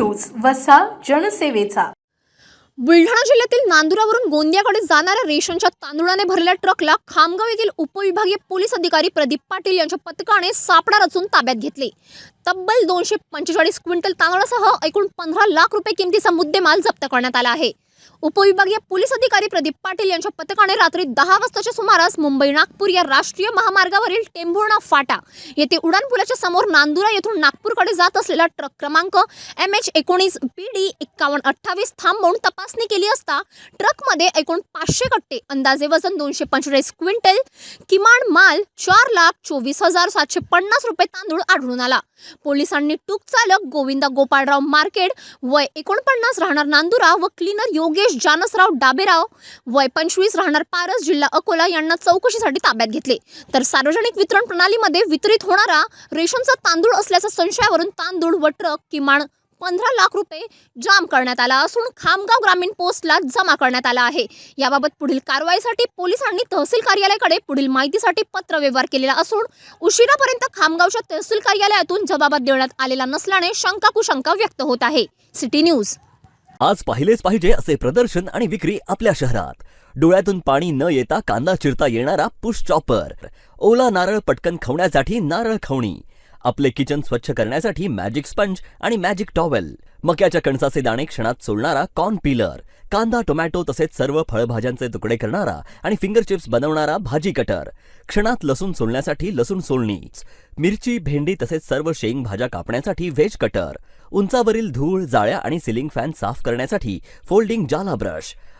वसा जनसेवेचा. बुलढाणा जिल्ह्यातील नांदुरावरून गोंदियाकडे जाणाऱ्या रेशनच्या तांदुळाने भरलेल्या ट्रकला खामगाव येथील उपविभागीय पोलीस अधिकारी प्रदीप पाटील यांच्या पथकाने सापडा रचून ताब्यात घेतले. तब्बल दोनशे पंचेचाळीस क्विंटल तांदळासह एकूण पंधरा लाख रुपये किमतीचा मुद्देमाल जप्त करण्यात आला आहे. उपविभागीय पोलीस अधिकारी प्रदीप पाटील यांच्या पथकाने रात्री दहा वाजताच्या सुमारास मुंबई नागपूर या राष्ट्रीय महामार्गावरील टेंभुर्णा फाटा येथे उड्डाणपुलाच्या समोर नांदुरा येथून नागपूरकडे जात असलेला ट्रक क्रमांक एम एच एकोणीस बी डी एक्कावन्न अठ्ठावीस थांबवून तपासणी केली असता ट्रकमध्ये एकूण पाचशे कट्टे अंदाजे वजन दोनशे पंचेचाळीस क्विंटल किमान माल चार लाख चोवीस हजार सातशे पन्नास रुपये तांदूळ आढळून आला. पोलिसांनी टूक चालक गोविंदा गोपाळराव मार्केट वय एकोणपन्नास राहणार नांदुरा व क्लीनर योगेश जानसराव डाबेराव वय पंचवीस राहणार पारस जिल्हा अकोला यांना चौकशीसाठी ताब्यात घेतले. तर सार्वजनिक वितरण प्रणालीमध्ये वितरित होणारा रेशनचा तांदूळ असल्याच्या संशयावरून तांदूळ व ट्रक किमान पंधरा लाख रुपये जाम करण्यात आला असून खामगाव ग्रामीण पोस्टला जमा करण्यात आला आहे. याबाबत पुढील कारवाईसाठी पोलिसांनी तहसील कार्यालयाकडे पुढील माहितीसाठी पत्र व्यवहार केलेला असून उशिरापर्यंत खामगावच्या तहसील कार्यालयातून जबाबात देण्यात आलेला नसल्याने शंका कुशंका व्यक्त होत आहे. City news. आज पाहिलेच पाहिजे असे प्रदर्शन आणि विक्री आपल्या शहरात. डोळ्यातून पाणी न येता कांदा चिरता येणारा पुश चॉपर. ओला नारळ पटकन खवण्यासाठी नारळ खवणी. आपले किचन स्वच्छ करण्यासाठी मॅजिक स्पंज आणि मॅजिक टॉवेल मक्याच्या कणसाचे दाणे क्षणात सोलणारा कॉर्न पिलर कांदा टोमॅटो तसेच सर्व फळभाज्यांचे तुकडे करणारा आणि फिंगर चिप्स बनवणारा भाजी कटर क्षणात लसूण सोलण्यासाठी लसूण सोलणी मिरची भेंडी तसेच सर्व शेंग भाज्या कापण्यासाठी व्हेज कटर उंचावरील धूळ जाळ्या आणि सिलिंग फॅन साफ करण्यासाठी फोल्डिंग जाला ब्रश.